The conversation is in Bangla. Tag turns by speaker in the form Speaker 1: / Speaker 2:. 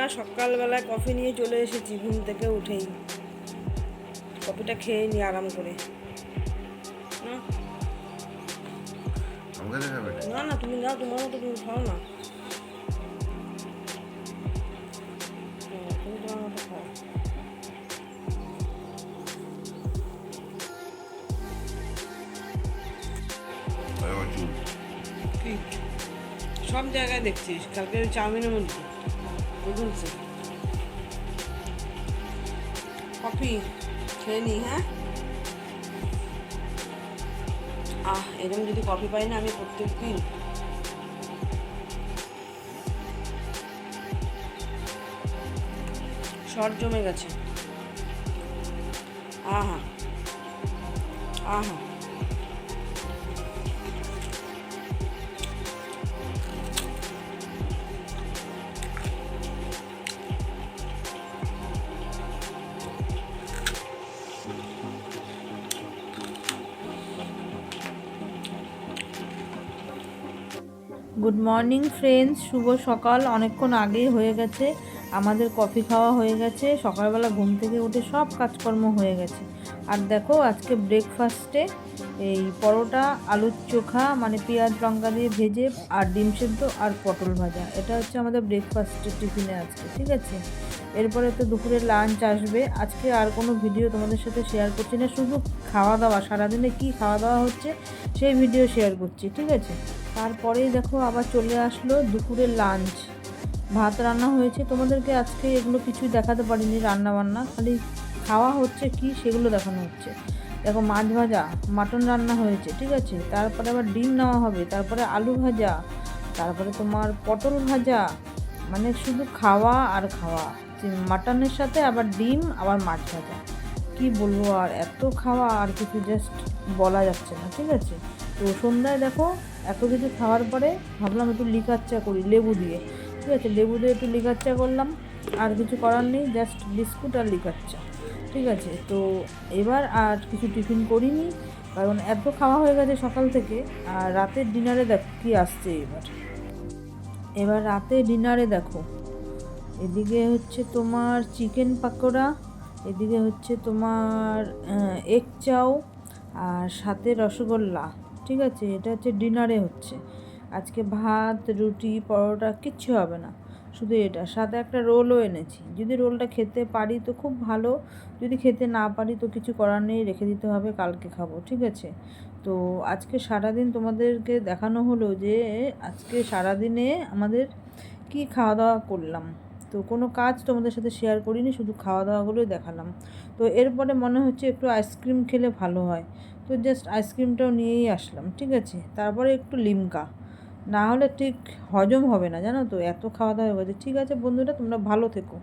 Speaker 1: বন্ধুরা সকালবেলায় কফি নিয়ে চলে এসেছি ঘুম থেকে উঠেই। কফিটা খেয়ে নি আরাম করে। না? না না তুমি যাও তোমার মতো তুমি খাও না। হ্যাঁ, তুমি তোমার মতো খাও।
Speaker 2: চুল।
Speaker 1: কি? সব জায়গায় দেখছিস। কালকে চাউমিনের মধ্যে। বুঝলছে কফি খেয়ে নি হ্যাঁ? আহ, এরকম যদি কফি পাই না আমি প্রত্যেক দিন। শর্ট জমে গেছে। আহা। আহা।
Speaker 3: গুড মর্নিং ফ্রেন্ডস শুভ সকাল। অনেকক্ষণ আগেই হয়ে গেছে। আমাদের কফি খাওয়া হয়ে গেছে। সকালবেলা ঘুম থেকে উঠে সব কাজকর্ম হয়ে গেছে। আর দেখো, আজকে ব্রেকফাস্টে এই পরোটা, আলুর চোখা মানে পেঁয়াজ লঙ্কা দিয়ে ভেজে আর ডিম সেদ্ধ আর পটল ভাজা। এটা হচ্ছে আমাদের ব্রেকফাস্টের টিফিনে আজকে, ঠিক আছে? এরপরে তো দুপুরে লাঞ্চ আসবে। আজকে আর কোনো ভিডিও তোমাদের সাথে শেয়ার করছি না। শুধু খাওয়া দাওয়া, সারাদিনে কি খাওয়া দাওয়া হচ্ছে, সেই ভিডিও শেয়ার করছি, ঠিক আছে? তারপরেই দেখো আবার চলে আসলো দুপুরের লাঞ্চ ভাত রান্না হয়েছে, তোমাদেরকে আজকে এগুলো কিছুই দেখাতে পারিনি রান্না বান্না খালি খাওয়া হচ্ছে কি সেগুলো দেখানো হচ্ছে। দেখো মাছ ভাজা, মাটন রান্না হয়েছে, ঠিক আছে? তারপরে আবার ডিম নেওয়া হবে, তারপরে আলু ভাজা, তারপরে তোমার পটল ভাজা মানে শুধু খাওয়া আর খাওয়া। মাটনের সাথে আবার ডিম, আবার মাছ ভাজা। কি বলব আর, এত খাওয়া আর কিছু জাস্ট বলা যাচ্ছে না, ঠিক আছে? তো সন্ধ্যায় দেখো এত কিছু খাওয়ার পরে ভাবলাম একটু লিকার চা করি, লেবু দিয়ে। ঠিক আছে, লেবু দিয়ে একটু লিকার চা করলাম। আর কিছু করার নেই জাস্ট বিস্কুট আর লিকার চা ঠিক আছে, তো এবার আর কিছু টিফিন করিনি, কারণ এত খাওয়া হয়ে গেছে সকাল থেকে, আর রাতের ডিনারে দেখ কী আসছে এবার। এবার রাতে ডিনারে দেখো, এদিকে হচ্ছে তোমার চিকেন পাকোড়া, এদিকে হচ্ছে তোমার এগ চাও, আর সাথে রসগোল্লা। ঠিক আছে, এটা হচ্ছে ডিনারে হচ্ছে। আজকে ভাত, রুটি, পরোটা, কিচ্ছু হবে না। শুধু এটা, সাথে একটা রোলও এনেছি। যদি রোলটা খেতে পারি তো খুব ভালো, যদি খেতে না পারি তো কিছু করার নেই, রেখে দিতে হবে, কালকে খাব, ঠিক আছে? তো আজকে সারাদিন তোমাদেরকে দেখানো হলো যে, আজকে সারাদিনে আমাদের কি খাওয়া দাওয়া করলাম। তো কোনো কাজ তোমাদের সাথে শেয়ার করিনি, শুধু খাওয়া দাওয়াগুলোই দেখালাম। তো এরপরে মনে হচ্ছে একটু আইসক্রিম খেলে ভালো হয়। তো জাস্ট আইসক্রিমটাও নিয়েই আসলাম, ঠিক আছে? তারপরে একটু লিমকা না হলে ঠিক হজম হবে না, জানো তো? এত খাওয়া দাওয়া হয়ে গেছে। ঠিক আছে বন্ধুরা, তোমরা ভালো থেকো।